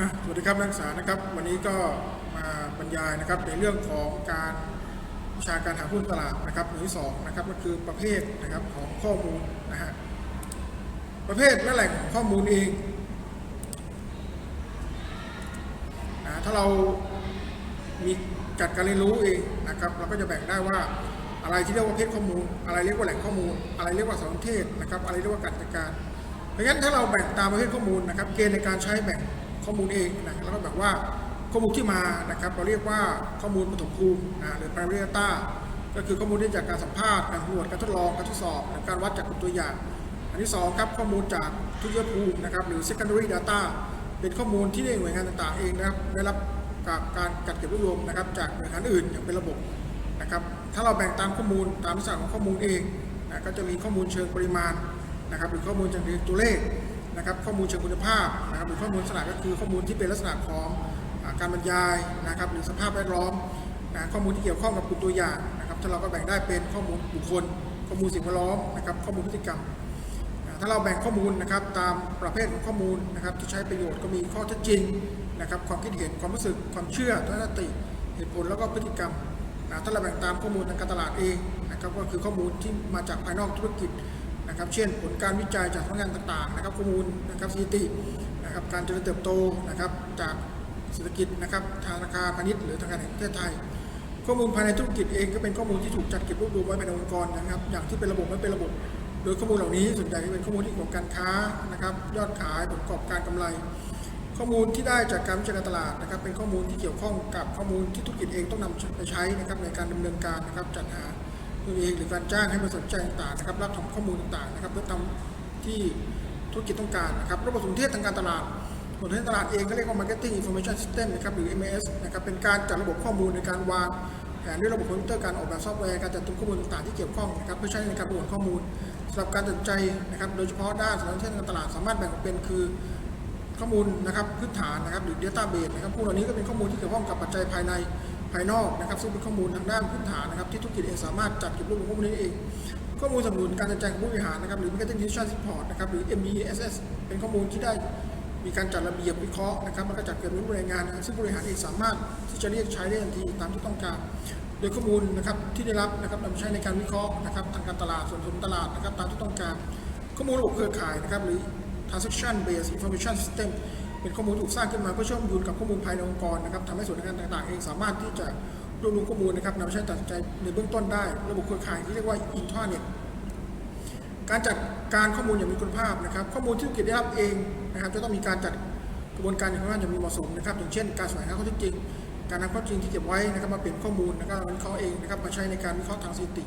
สวัสดีครับนักศึกษานะครับ วันนี้ก็มาบรรยายนะครับในเรื่องของการวิชาการหาหุ้นตลาดนะครับหน่วที่สองนะครับก็คือประเภทนะครับของข้อมูลนะฮะประเภทและแหล่งของข้อมูลเองนะถ้าเรามีจัดการเรียนรู้เองนะครับเราก็จะแบ่งได้ว่าอะไรที่เรียกว่าประเภทข้อมูล อะไรเรียกว่าแหล่งข้อมูล อะไรเรียกว่าสารเทศนะครับอะไรเรียกว่าการจัดการ เพราะฉะนั้นถ้าเราแบ่งตามประเภทข้อมูลนะครับเกณฑ์ในการใช้แบ่ง ข้อมูลเองนะแล้วก็แบบว่าข้อมูลที่มานะครับเราเรียกว่าข้อมูลปฐมภูมินะหรือ primary data ก็คือข้อมูลที่จากการสัมภาษณ์การสำรวจการทดลองการทดสอบการวัดจากกลุ่มตัวอย่าง อันที่สองครับข้อมูลจากทุกยภูมินะครับหรือ secondary data เป็นข้อมูลที่หน่วยงานต่างๆเองนะครับได้รับกับการจัดเก็บรวบรวมนะครับจากหน่วยงานอื่นอย่างเป็นระบบนะครับถ้าเราแบ่งตามข้อมูลตามลักษณะของข้อมูลเองนะก็จะมีข้อมูลเชิงปริมาณนะครับหรือข้อมูลจากตัวเลข นะครับข้อมูลเชิงคุณภาพนะครับหรือข้อมูลลักษณะก็คือข้อมูลที่เป็นลักษณะของอการบรรยายนะครับหรือสภาพแวดล้อมนะข้อมูลที่เกี่ยวข้องกับกลุ่มตัวอย่างนะครับถ้าเราก็แบ่งได้เป็นข้อมูลบุคคล ข้อมูลสิ่งแวดล้อมนะครับข้อมูลพฤติกรรม ถ้าเราแบ่งข้อมูลนะครับตามประเภทของข้อมูลนะครับที่ใช้ประโยชน์ก็มีข้อเท็จจริงนะครับความคิดเห็นความรู้สึกความเชื่อทัศนคติเหตุผลแล้วก็พฤติกรรมนะถ้าเราแบ่งตามข้อมูลทางการตลาดเองนะครับก็คือข้อมูลที่มาจากภายนอกธุรกิจ นะครับ เช่นผลการวิจัยจากสำนักงานต่างๆนะครับข้อมูลนะครับสถิตินะครับการเจริญเติบโตนะครับจากเศรษฐกิจนะครับธนาคารพาณิชย์หรือธนาคารแห่งประเทศไทย ข้อมูลภายในธุรกิจเองก็เป็นข้อมูลที่ถูกจัดเก็บรวบรวมไว้ในองค์กรนะครับ อย่างที่เป็นระบบไม่เป็นระบบ โดยข้อมูลเหล่านี้ส่วนใหญ่เป็นข้อมูลที่เกี่ยวกับการค้านะครับยอดขายผลประกอบการกำไร ข้อมูลที่ได้จากการวิจัยการตลาดนะครับ เป็นข้อมูลที่เกี่ยวข้องกับข้อมูลที่ธุรกิจเองต้องนำไปใช้นะครับในการดำเนินการนะครับจัดหา ตัวเองหรือการจ้างให้บริษัทแจ้งต่างๆนะครับรับทำข้อมูลต่างๆนะครับเพื่อทำที่ธุรกิจต้องการนะครับระบบสนเทศทางการตลาดบนเทศตลาดเองก็เรียกว่า Marketing Information System นะครับหรือ MES นะครับเป็นการจัดระบบข้อมูลในการวางแผนด้วยระบบคอมพิวเตอร์การออกแบบซอฟต์แวร์การจัดตุนข้อมูลต่างๆที่เกี่ยวข้องนะครับเพื่อใช้ในการประมวลข้อมูลสำหรับการตัดใจนะครับโดยเฉพาะด้านสารสนเทศทางการตลาดสามารถแบ่งออกเป็นคือข้อมูลนะครับพื้นฐานนะครับหรือ Database นะครับพวกเหล่านี้ก็เป็นข้อมูลที่เกี่ยวข้องกับปัจจัยภายใน ภายนอกนะครับซึ่งเป็นข้อมูลทางด้านพื้นฐานนะครับที่ธุรกิจเองสามารถจัดเก็บรวบรวมข้อมูลนี้เอง ข้อมูลสนับสนุนการจัดแจงผู้บริหารนะครับหรือ Marketing Decision Support นะครับหรือ MESS เป็นข้อมูลที่ได้มีการจัดระเบียบวิเคราะห์นะครับแล้วก็จัดเก็บรวบรวมรายงาน ซึ่งผู้บริหารเองสามารถที่จะเรียกใช้ได้ทันทีตามที่ต้องการ โดยข้อมูลนะครับที่ได้รับนะครับนำใช้ในการวิเคราะห์นะครับทางการตลาดส่วนผลตลาดนะครับตามที่ต้องการ ข้อมูลระบบเครือข่ายนะครับหรือ transaction based information system เป็นข้อมูลถูกสร้างขึ้นมาเพื่อเชื่อมโยงกับข้อมูลภายในองค์กรนะครับทำให้ส่วนงานต่างๆ เองสามารถที่จะรวบรวมข้อมูลนะครับนำไปใช้ตัดสินใจในเบื้องต้นได้ ระบบเครือข่ายที่เรียกว่า intranet การจัดการข้อมูลอย่างมีคุณภาพนะครับ ข้อมูลที่ธุรกิจได้รับเองนะครับจะต้องมีการจัดกระบวนการอย่างไรอย่างมีเหมาะสมนะครับอย่างเช่น การสวงหาข้อเท็จจริง การนำข้อเท็จจริงที่เก็บไว้นะครับมาเป็นข้อมูลนะครับวิเคราะห์เองนะครับมาใช้ในการวิเคราะห์ทางสถิติ